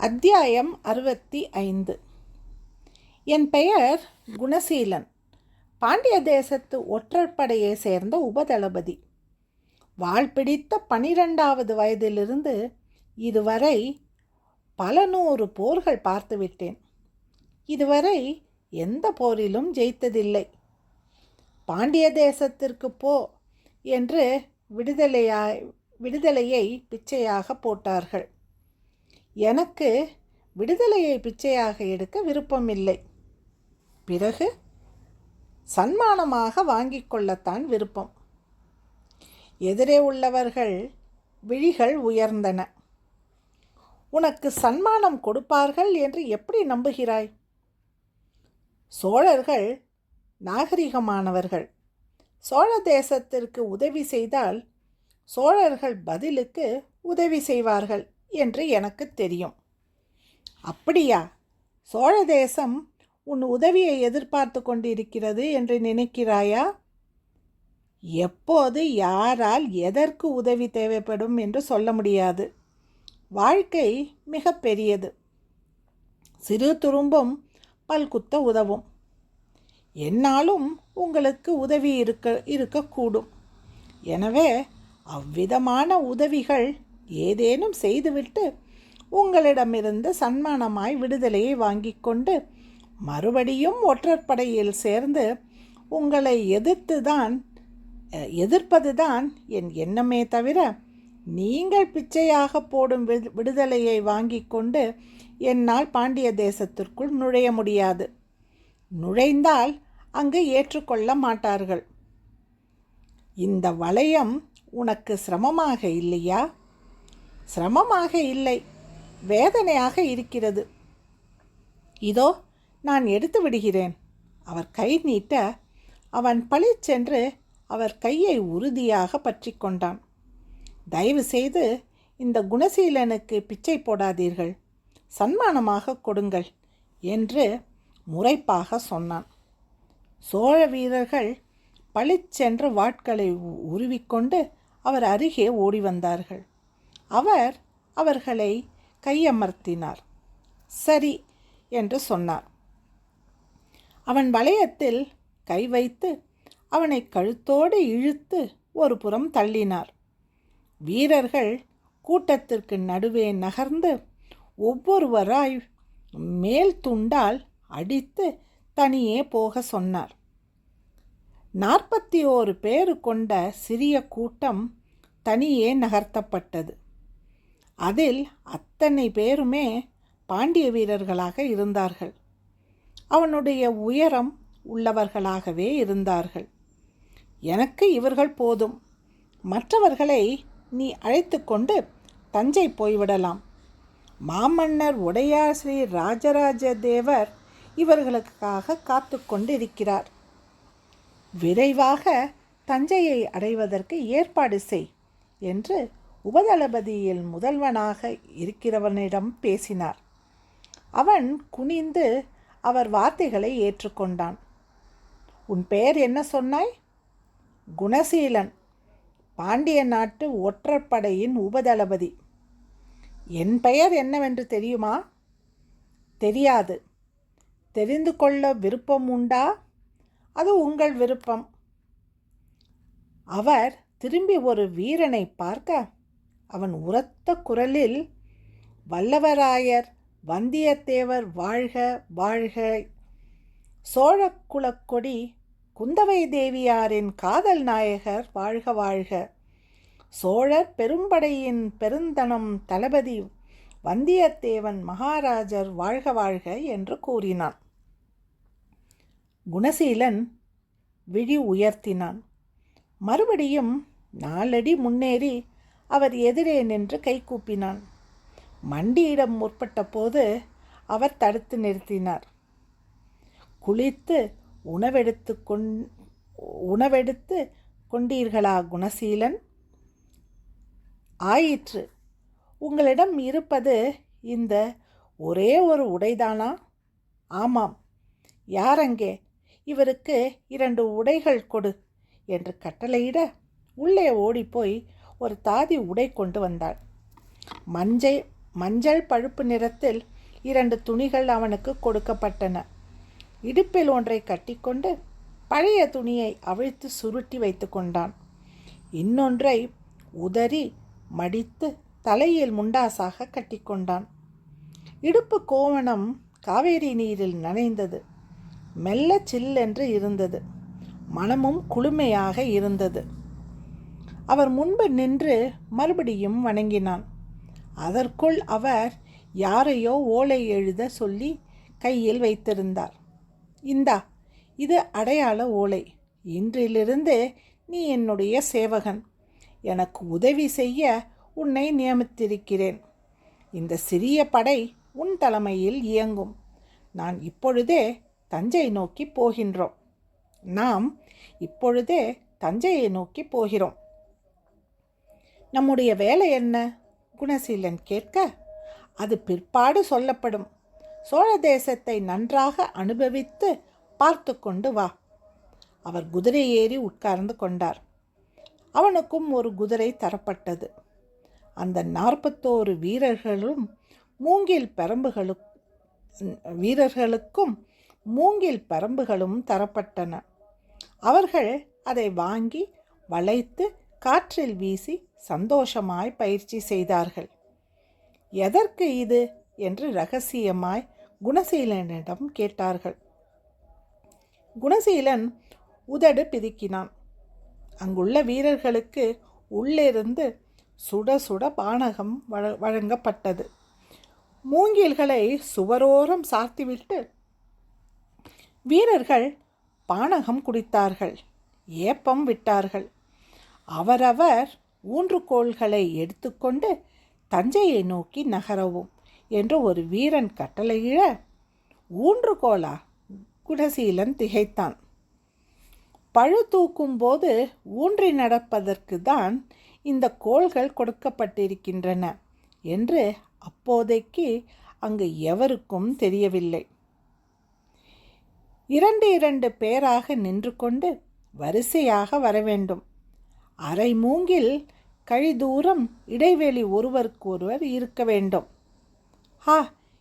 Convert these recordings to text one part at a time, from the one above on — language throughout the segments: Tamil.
அத்தியாயம் அறுபத்தி ஐந்து. என் பெயர் குணசீலன். பாண்டிய தேசத்து ஒற்றற்படையை சேர்ந்த உபதளபதி. வாழ் பிடித்த பனிரெண்டாவது வயதிலிருந்து இதுவரை பல நூறு போர்கள் பார்த்துவிட்டேன் இதுவரை எந்த போரிலும் ஜெயித்ததில்லை. பாண்டிய தேசத்திற்கு போ என்று விடுதலையாய் விடுதலையை பிச்சையாக போட்டார்கள். எனக்கு விடுதலையை பிச்சையாக எடுக்க விருப்பமில்லை. பிறகு சன்மானமாக வாங்கி கொள்ளத்தான் விருப்பம். எதிரே உள்ளவர்கள் விழிகள் உயர்ந்தன. உனக்கு சன்மானம் கொடுப்பார்கள் என்று எப்படி நம்புகிறாய்? சோழர்கள் நாகரிகமானவர்கள். சோழ தேசத்திற்கு உதவி செய்தால் சோழர்கள் பதிலுக்கு உதவி செய்வார்கள். என்று எனக்கு தெரியும். அப்படியா? சோழ தேசம் உன் உதவியை எதிர்பார்த்து கொண்டிருக்கிறது என்று நினைக்கிறாயா? எப்போது யாரால் எதற்கு உதவி தேவைப்படும் என்று சொல்ல முடியாது. வாழ்க்கை மிக பெரியது. சிறு துரும்பும் பல்குத்த உதவும். என்னாலும் உங்களுக்கு உதவி இருக்க இருக்கக்கூடும். எனவே அவ்விதமான உதவிகள் ஏதேனும் செய்துவிட்டு உங்களிடமிருந்து சன்மானமாய் விடுதலையை வாங்கி கொண்டு மறுபடியும் ஒற்றற்படையில் சேர்ந்து உங்களை எதிர்த்து தான் எதிர்ப்பது தான் என் எண்ணமே தவிர நீங்கள் பிச்சையாக போடும் விடுதலையை வாங்கி கொண்டு என்னால் பாண்டிய தேசத்திற்குள் நுழைய முடியாது. நுழைந்தால் அங்கு ஏற்றுக்கொள்ள மாட்டார்கள். இந்த வளையம் உனக்கு சிரமமாக இல்லையா? சிரமமாக இல்லை. வேதனையாக இருக்கிறது. இதோ நான் எடுத்து விடுகிறேன். அவர் கை நீட்ட அவன் பழிச்சென்று அவர் கையை உறுதியாக பற்றி கொண்டான். தயவு செய்து இந்த குணசீலனுக்கு பிச்சை போடாதீர்கள். சன்மானமாக கொடுங்கள் என்று முறைப்பாக சொன்னான். சோழ வீரர்கள் பளிச்சென்று வாட்களை உருவிக்கொண்டு அவர் அருகே ஓடி வந்தார்கள். அவர் அவர்களை கையமர்த்தினார். சரி என்று சொன்னார். அவன் வளையத்தில் கை வைத்து அவனை கழுத்தோடு இழுத்து ஒரு புறம் தள்ளினார். வீரர்கள் கூட்டத்திற்கு நடுவே நகர்ந்து ஒவ்வொருவராய் மேல் துண்டால் அடித்து தனியே போக சொன்னார். நாற்பத்தி ஓரு பேரு கொண்ட சிறிய கூட்டம் தனியே நகர்த்தப்பட்டது. அதில் அத்தனை பேருமே பாண்டிய வீரர்களாக இருந்தார்கள். அவனுடைய உயரம் உள்ளவர்களாகவே இருந்தார்கள். எனக்கு இவர்கள் போதும். மற்றவர்களை நீ அழைத்து கொண்டு தஞ்சை போய்விடலாம். மாமன்னர் உடையார் ஸ்ரீ ராஜராஜ தேவர் இவர்களுக்காக காத்து கொண்டிருக்கிறார். விரைவாக தஞ்சையை அடைவதற்கு ஏற்பாடு செய் என்று உபதளபதியில் முதல்வனாக இருக்கிறவனிடம் பேசினார். அவன் குனிந்து அவர் வார்த்தைகளை ஏற்றுக்கொண்டான். உன் பெயர் என்ன சொன்னாய்? குணசீலன் பாண்டிய நாட்டு ஒற்றற்படையின் உபதளபதி. என் பெயர் என்னவென்று தெரியுமா? தெரியாது. தெரிந்து கொள்ள விருப்பம் உண்டா? அது உங்கள் விருப்பம். அவர் திரும்பி ஒரு வீரனை பார்க்க அவன் உரத்த குரலில் வல்லவராயர் வந்தியத்தேவர் வாழ்க வாழ்க. சோழக்குலக்கொடி குந்தவை தேவியாரின் காதல் நாயகர் வாழ்க வாழ்க. சோழர் பெரும்படையின் பெருந்தனம் தளபதி வந்தியத்தேவன் மகாராஜர் வாழ்க வாழ்க என்று கூறினான். குணசீலன் விழி உயர்த்தினான். மறுபடியும் நாலடி முன்னேறி அவர் எதிரே நின்று கைகூப்பினான் மண்டியிடம் முற்பட்ட போது அவர் தடுத்து நிறுத்தினார். குளித்து உணவெடுத்து கொண் உணவெடுத்து கொண்டீர்களா குணசீலன்? ஆயிற்று. உங்களிடம் இருப்பது இந்த ஒரே ஒரு உடைதானா? ஆமாம். யாரங்கே இவருக்கு இரண்டு உடைகள் கொடு என்று கட்டளையிட உள்ளே ஓடிப்போய் ஒரு தாதி உடை கொண்டு வந்தாள். மஞ்சை மஞ்சள் பழுப்பு நிறத்தில் இரண்டு துணிகள் அவனுக்கு கொடுக்கப்பட்டன. இடுப்பில் ஒன்றை கட்டிக்கொண்டு பழைய துணியை அவிழ்த்து சுருட்டி வைத்து கொண்டான். இன்னொன்றை உதறி மடித்து தலையில் முண்டாசாக கட்டிக்கொண்டான் இடுப்பு கோவணம் காவேரி நீரில் நனைந்தது. மெல்ல சில்லென்று இருந்தது. மனமும் குளுமையாக இருந்தது. அவர் முன்பு நின்று மறுபடியும் வணங்கினான். அதற்குள் அவர் யாரையோ ஓலை எழுத சொல்லி கையில் வைத்திருந்தார். இந்தா இது அடையாள ஓலை. இன்றிலிருந்து நீ என்னுடைய சேவகன். எனக்கு உதவி செய்ய உன்னை நியமித்திருக்கிறேன். இந்த சிறிய படை உன் தலைமையில் இயங்கும். நான் இப்பொழுதே தஞ்சை நோக்கி போகின்றோம். நாம் இப்பொழுதே தஞ்சையை நோக்கி போகிறோம். நம்முடைய வேலை என்ன? குணசீலன் கேட்க அது பிற்பாடு சொல்லப்படும். சோழ தேசத்தை நன்றாக அனுபவித்து பார்த்து கொண்டு வா. அவர் குதிரை ஏறி உட்கார்ந்து கொண்டார். அவனுக்கும் ஒரு குதிரை தரப்பட்டது. அந்த நாற்பத்தோரு வீரர்களும் மூங்கில் பரம்புகளு வீரர்களுக்கும் மூங்கில் பரம்புகளும் தரப்பட்டன. அவர்கள் அதை வாங்கி வளைத்து காற்றில் வீசி சந்தோஷமாய் பயிற்சி செய்தார்கள். எதற்கு இது? என்று ரகசியமாய் குணசீலனிடம் கேட்டார்கள். குணசீலன் உதடு பிதுக்கினான். அங்குள்ள வீரர்களுக்கு உள்ளிருந்து சுட சுட பானகம் வழங்கப்பட்டது. மூங்கில்களை சுவரோரம் சாத்திவிட்டு வீரர்கள் பானகம் குடித்தார்கள். ஏப்பம் விட்டார்கள். அவரவர் ஊன்றுகோள்களை எடுத்துக்கொண்டு தஞ்சையை நோக்கி நகரவும் என்று ஒரு வீரன் கட்டளையிட ஊன்றுகோலா குடசீலன் திகைத்தான். பழு தூக்கும் போது ஊன்றி நடப்பதற்கு தான் இந்த கோள்கள் கொடுக்கப்பட்டிருக்கின்றன என்று அப்போதைக்கு அங்கு எவருக்கும் தெரியவில்லை. இரண்டு இரண்டு பேராக நின்று கொண்டு வரிசையாக வர வேண்டும் அரை மூங்கில் கழிதூரம் இடைவெளி ஒருவருக்கொருவர் இருக்க வேண்டும். ஹா!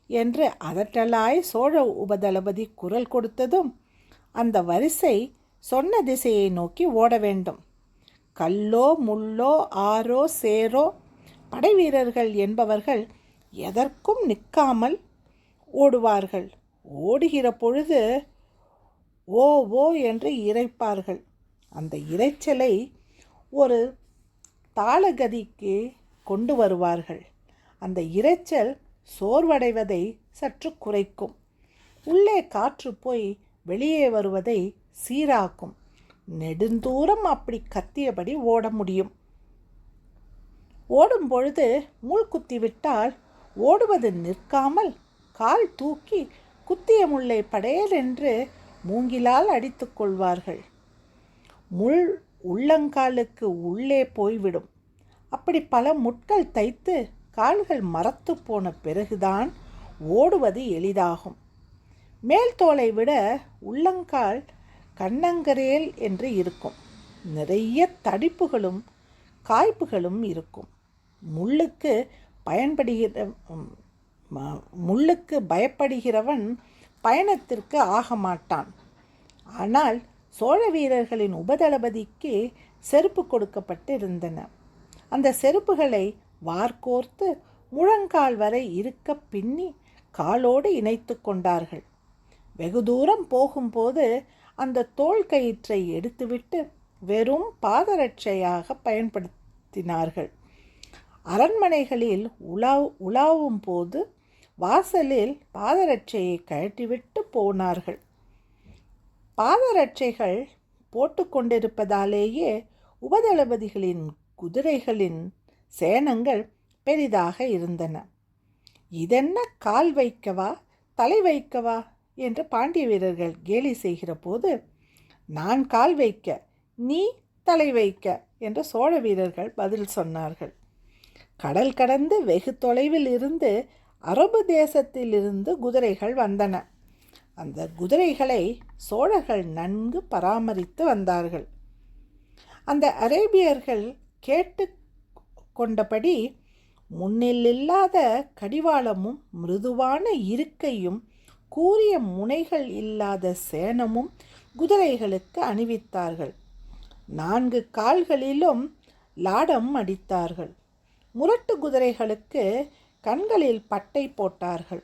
என்று அதட்டலாய் சோழ உபதளபதி குரல் கொடுத்ததும் அந்த வரிசை சொன்ன திசையை நோக்கி ஓட வேண்டும். கல்லோ முள்ளோ ஆரோ சேரோ படைவீரர்கள் என்பவர்கள் எதற்கும் நிற்காமல் ஓடுவார்கள். ஓடுகிற பொழுது ஓ ஓ என்று இறைப்பார்கள். அந்த இறைச்சலை ஒரு தாளகதிக்கு கொண்டு வருவார்கள். அந்த இரைச்சல் சோர்வடைவதை சற்று குறைக்கும். உள்ளே காற்று போய் வெளியே வருவதை சீராக்கும். நெடுந்தூரம் அப்படி கத்தியபடி ஓட முடியும். ஓடும் பொழுது முள் குத்திவிட்டால் ஓடுவது நிற்காமல் கால் தூக்கி குத்திய முல்லை படையல் என்று மூங்கிலால் அடித்து கொள்வார்கள். முள் உள்ளங்காலுக்கு உள்ளே போய்விடும். அப்படி பல முட்கள் தைத்து கால்கள் மரத்து போன பிறகுதான் ஓடுவது எளிதாகும். மேல் தோலை விட உள்ளங்கால் கண்ணங்கரேல் என்று இருக்கும். நிறைய தடிப்புகளும் காய்ப்புகளும் இருக்கும். முள்ளுக்கு பயன்படுகிற முள்ளுக்கு பயப்படுகிறவன் பயணத்திற்கு ஆக மாட்டான் ஆனால் சோழ வீரர்களின் உபதளபதிக்கு செருப்பு கொடுக்கப்பட்டு இருந்தன அந்த செருப்புகளை வார்கோர்த்து முழங்கால் வரை இருக்க பின்னி காலோடு இணைத்து கொண்டார்கள். வெகு தூரம் போகும்போது அந்த தோல் கயிற்றை எடுத்துவிட்டு வெறும் பாதரட்சையாக பயன்படுத்தினார்கள். அரண்மனைகளில் உலா உலாவும் போது வாசலில் பாதரட்சையை கழட்டிவிட்டு போனார்கள். பாதரட்சைகள் போட்டுக்கொண்டிருப்பதாலேயே உபதளபதிகளின் குதிரைகளின் சேனங்கள் பெரிதாக இருந்தன. இதென்ன கால் வைக்கவா தலை வைக்கவா? என்று பாண்டிய வீரர்கள் கேலி செய்கிற போது நான் கால் வைக்க நீ தலை வைக்க என்று சோழ வீரர்கள் பதில் சொன்னார்கள். கடல் கடந்து வெகு தொலைவில் இருந்து அரபு தேசத்திலிருந்து குதிரைகள் வந்தன. அந்த குதிரைகளை சோழர்கள் நன்கு பராமரித்து வந்தார்கள். அந்த அரேபியர்கள் கேட்டு கொண்டபடி முன்னில் இல்லாத கடிவாளமும் மிருதுவான இருக்கையும் கூறிய முனைகள் இல்லாத சேனமும் குதிரைகளுக்கு அணிவித்தார்கள். நான்கு கால்களிலும் லாடம் அடித்தார்கள். முரட்டு குதிரைகளுக்கு கண்களில் பட்டை போட்டார்கள்.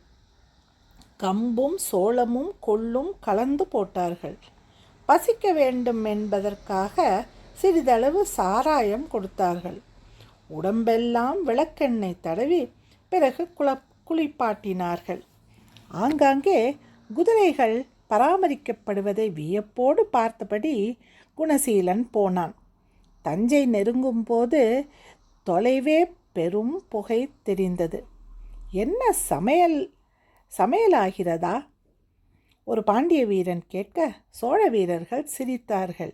கம்பும் சோளமும் கொள்ளும் கலந்து போட்டார்கள். பசிக்க வேண்டும் என்பதற்காக சிறிதளவு சாராயம் கொடுத்தார்கள். உடம்பெல்லாம் விளக்கெண்ணெய் தடவி பிறகு குள குளிப்பாட்டினார்கள். ஆங்காங்கே குதிரைகள் பராமரிக்கப்படுவதை வியப்போடு பார்த்தபடி குணசீலன் போனான். தஞ்சை நெருங்கும் போது தொலைவே பெரும் புகை தெரிந்தது. என்ன சமையல் சமையலாகிறதா? ஒரு பாண்டிய வீரன் கேட்க சோழ வீரர்கள் சிரித்தார்கள்.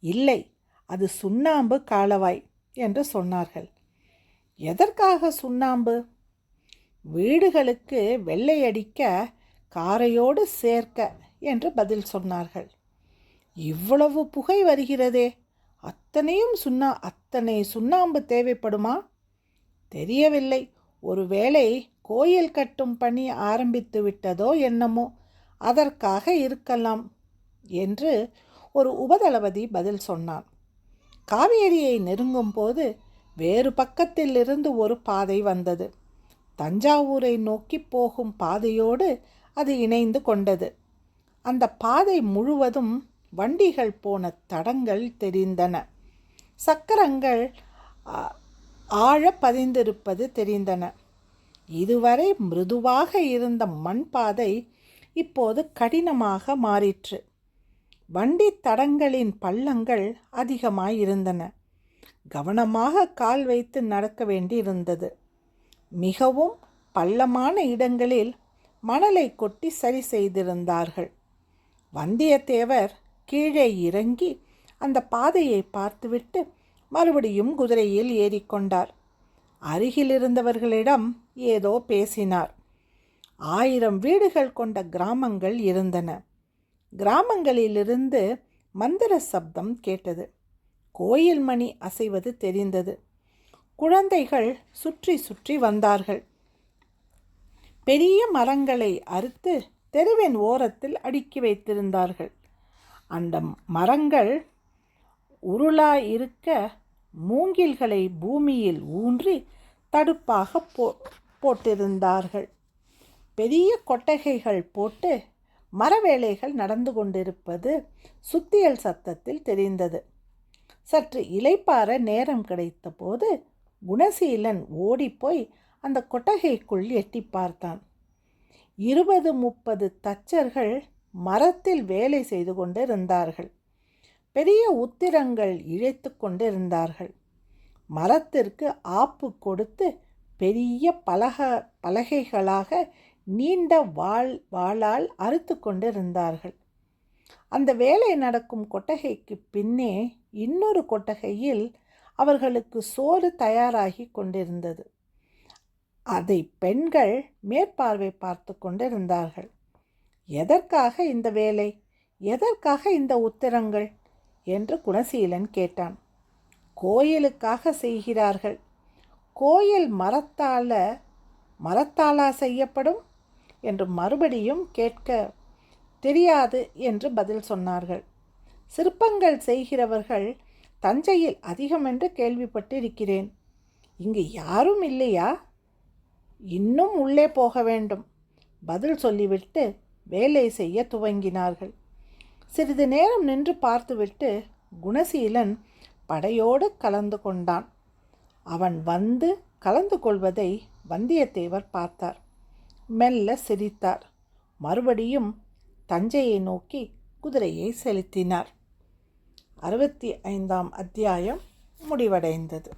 இல்லை அது சுண்ணாம்பு காலவாய் என்று சொன்னார்கள். எதற்காக சுண்ணாம்பு? வீடுகளுக்கு வெள்ளையடிக்க காரையோடு சேர்க்க என்று பதில் சொன்னார்கள். இவ்வளவு புகை வருகிறதே அத்தனையும் சுண்ணா அத்தனை சுண்ணாம்பு தேவைப்படுமா? தெரியவில்லை. ஒருவேளை கோயில் கட்டும் பணி ஆரம்பித்து விட்டதோ என்னமோ அதற்காக இருக்கலாம் என்று ஒரு உபதளபதி பதில் சொன்னான். காவேரியை நெருங்கும் போது வேறு பக்கத்தில் இருந்து ஒரு பாதை வந்தது. தஞ்சாவூரை நோக்கி போகும் பாதையோடு அது இணைந்து கொண்டது. அந்த பாதை முழுவதும் வண்டிகள் போன தடங்கள் தெரிந்தன. சக்கரங்கள் ஆழ பதிந்திருப்பது தெரிந்தன. இதுவரை மிருதுவாக இருந்த மண் பாதை இப்போது கடினமாக மாறிற்று. வண்டி தடங்களின் பள்ளங்கள் அதிகமாயிருந்தன. கவனமாக கால் வைத்து நடக்க வேண்டியிருந்தது. மிகவும் பள்ளமான இடங்களில் மணலை கொட்டி சரி செய்திருந்தார்கள். வந்தியத்தேவர் கீழே இறங்கி அந்த பாதையை பார்த்துவிட்டு மறுபடியும் குதிரையில் ஏறிக்கொண்டார். அருகில் இருந்தவர்களிடம் ஏதோ பேசினார். ஆயிரம் வீடுகள் கொண்ட கிராமங்கள் இருந்தன. கிராமங்களிலிருந்து மந்திர சப்தம் கேட்டது. கோயில் மணி அசைவது தெரிந்தது. குழந்தைகள் சுற்றி சுற்றி வந்தார்கள். பெரிய மரங்களை அறுத்து தெருவின் ஓரத்தில் அடுக்கி வைத்திருந்தார்கள். அந்த மரங்கள் உருளாய் இருக்க மூங்கில்களை பூமியில் ஊன்றி தடுப்பாக போ போட்டிருந்தார்கள். பெரிய கொட்டகைகள் போட்டு மரவேலைகள் நடந்து கொண்டிருப்பது சுத்தியல் சத்தத்தில் தெரிந்தது. சற்று இலைப்பார நேரம் கிடைத்தபோது குணசீலன் ஓடிப்போய் அந்த கொட்டகைக்குள் எட்டி பார்த்தான். இருபது முப்பது தச்சர்கள் மரத்தில் வேலை செய்து கொண்டிருந்தார்கள். பெரிய உத்திரங்கள் இழைத்து கொண்டிருந்தார்கள். மரத்திற்கு ஆப்பு கொடுத்து பெரிய பலக பலகைகளாக நீண்ட வாள் வாளால் அறுத்து கொண்டிருந்தார்கள். அந்த வேலை நடக்கும் கொட்டகைக்கு பின்னே இன்னொரு கொட்டகையில் அவர்களுக்கு சோறு தயாராகி கொண்டிருந்தது. அதை பெண்கள் மேற்பார்வை பார்த்து கொண்டிருந்தார்கள். எதற்காக இந்த வேலை? எதற்காக இந்த உத்திரங்கள்? என்று குணசீலன் கேட்டான். கோயிலுக்காக செய்கிறார்கள். கோயில் மரத்தால மரத்தாலா செய்யப்படும்? என்று மறுபடியும் கேட்க தெரியாது என்று பதில் சொன்னார்கள். சிற்பங்கள் செய்கிறவர்கள் தஞ்சையில் அதிகம் என்று கேள்விப்பட்டிருக்கிறேன். இங்கு யாரும் இல்லையா? இன்னும் உள்ளே போக வேண்டும். பதில் சொல்லிவிட்டு வேலை செய்ய துவங்கினார்கள். சிறிது நேரம் நின்று பார்த்துவிட்டு குணசீலன் படையோடு கலந்து கொண்டான். அவன் வந்து கலந்து கொள்வதை வந்தியத்தேவர் பார்த்தார். மெல்ல சிரித்தார். மறுபடியும் தஞ்சையை நோக்கி குதிரையை செலுத்தினார். அறுபத்தி ஐந்தாம் அத்தியாயம் முடிவடைந்தது.